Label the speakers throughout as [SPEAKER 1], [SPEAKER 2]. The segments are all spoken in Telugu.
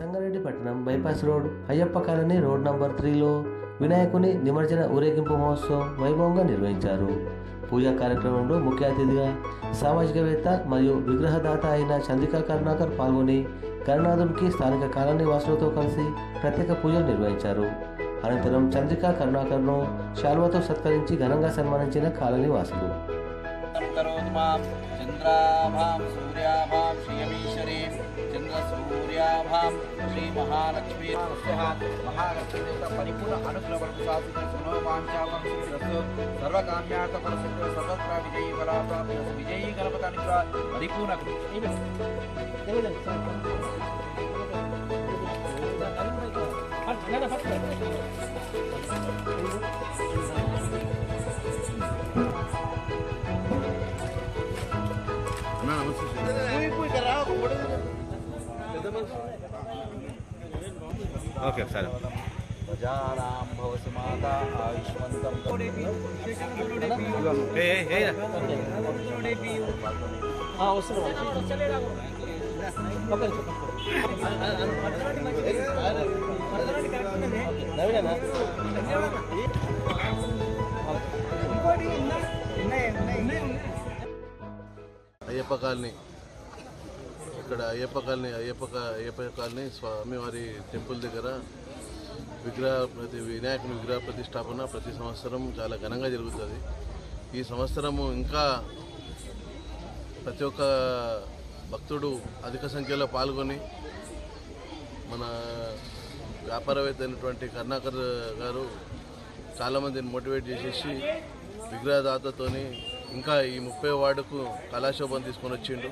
[SPEAKER 1] సంగారెడ్డి పట్టణం bypass road Ayyappa colony road number త్రీలో వినాయకుని నిమజ్జన ఊరేగింపు మహోత్సవం వైభవంగా నిర్వహించారు. పూజా కార్యక్రమంలో ముఖ్య అతిథిగా సామాజికవేత్త మరియు విగ్రహదాత అయిన చంద్రికా కరుణాకర్ పాల్గొని గణనాథుడికి స్థానిక కాలనీ వాసులతో కలిసి ప్రత్యేక పూజలు నిర్వహించారు. అనంతరం చంద్రికా కరుణాకర్ను శాల్వతో సత్కరించి ఘనంగా సన్మానించిన కాలనీ వాసులు.
[SPEAKER 2] చంద్రాభాం సూర్యాభాం महाभां श्रीमहालक्ष्मी महालक्ष्मीदेवता परिपूर्ण अनुग्रवर्गशासिनी विजयी पराप्राप्य विजयी
[SPEAKER 3] ఓకే సరే.
[SPEAKER 2] ప్రజానాం భవసి మాత ఆయుష్మంతం.
[SPEAKER 4] అయ్యప్ప కాలనీ. ఇక్కడ అయ్యప్ప కాలనీ అయ్యప్ప అయ్యప్ప కాలనీ స్వామివారి టెంపుల్ దగ్గర విగ్రహ ప్రతి వినాయకుని విగ్రహ ప్రతిష్టాపన ప్రతి సంవత్సరం చాలా ఘనంగా జరుగుతుంది. ఈ సంవత్సరము ఇంకా ప్రతి ఒక్క భక్తుడు అధిక సంఖ్యలో పాల్గొని మన వ్యాపారవేత్త అయినటువంటి కర్ణాకర్ గారు చాలామందిని మోటివేట్ చేసేసి విగ్రహదాతతోని ఇంకా ఈ ముప్పై వార్డుకు కళాశోభం తీసుకొని వచ్చిండు.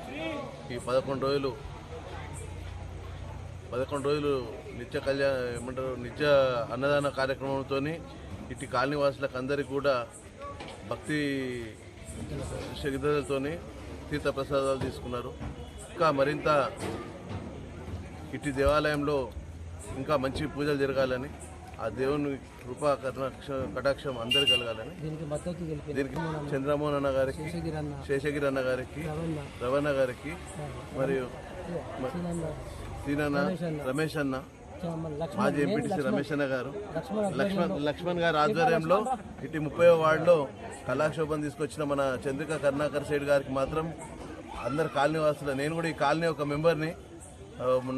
[SPEAKER 4] ఈ పదకొండు రోజులు పదకొండు రోజులు నిత్య కళ్యాణ ఏమంటారు నిత్య అన్నదాన కార్యక్రమంతో ఇటు కాలనీవాసులకు అందరికీ కూడా భక్తి శ్రద్ధలతో తీర్థప్రసాదాలు తీసుకున్నారు. ఇంకా మరింత ఇటు దేవాలయంలో ఇంకా మంచి పూజలు జరగాలని ఆ దేవుని కృపా కటాక్ష కటాక్షం అందరు కలగాలని. దీనికి చంద్రమోహన్ అన్న గారికి శేషగిరి అన్న గారికి రవణ. గారికి మరియు సీనన్న. రమేష్ అన్న. మాజీ ఎంపీటీసీ రమేష్ అన్న గారు. లక్ష్మణ్ లక్ష్మణ్ గారి ఆధ్వర్యంలో ఇటు ముప్పై వార్డులో కళాక్షోభం తీసుకొచ్చిన మన చంద్రిక కరుణాకర్ సైడ్ గారికి మాత్రం అందరు కాలనీ వాసులు. నేను కూడా ఈ కాలనీ ఒక మెంబర్ని.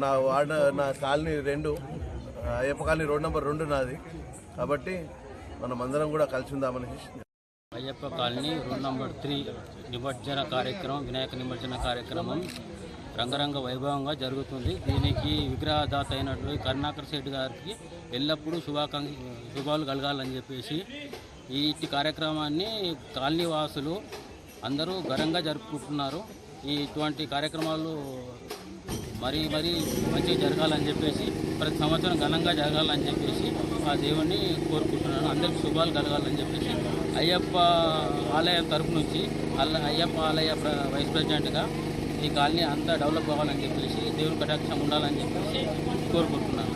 [SPEAKER 4] నా వార్డు నా కాలనీ రెండు. అయ్యప్ప కాలనీ రోడ్ నెంబర్ రెండు నాది. కాబట్టి మనం అందరం కూడా కలిసి ఉందామని
[SPEAKER 5] Ayyappa colony room number three నిమజ్జన కార్యక్రమం వినాయక నిమజ్జన కార్యక్రమం రంగరంగ వైభవంగా జరుగుతుంది. దీనికి విగ్రహదాత అయినటువంటి కరుణాకర్ శెట్టి గారికి ఎల్లప్పుడూ శుభాకాంక్ష శుభాలు కలగాలని చెప్పేసి ఈ కార్యక్రమాన్ని కాలనీ వాసులు అందరూ ఘనంగా జరుపుకుంటున్నారు. ఈ ఇటువంటి కార్యక్రమాలు మరీ మరీ మంచిగా జరగాలని చెప్పేసి ప్రతి సంవత్సరం ఘనంగా జరగాలని చెప్పేసి ఆ దేవుణ్ణి కోరుకుంటున్నాను. అందరికి శుభాలు కలగాలని చెప్పేసి అయ్యప్ప ఆలయం తరపు నుంచి అల్ల అయ్యప్ప ఆలయ వైస్ ప్రెసిడెంట్గా ఈ కాలనీ అంతా డెవలప్ అవ్వాలని చెప్పేసి దేవుని కటాక్షం ఉండాలని చెప్పేసి కోరుకుంటున్నాను.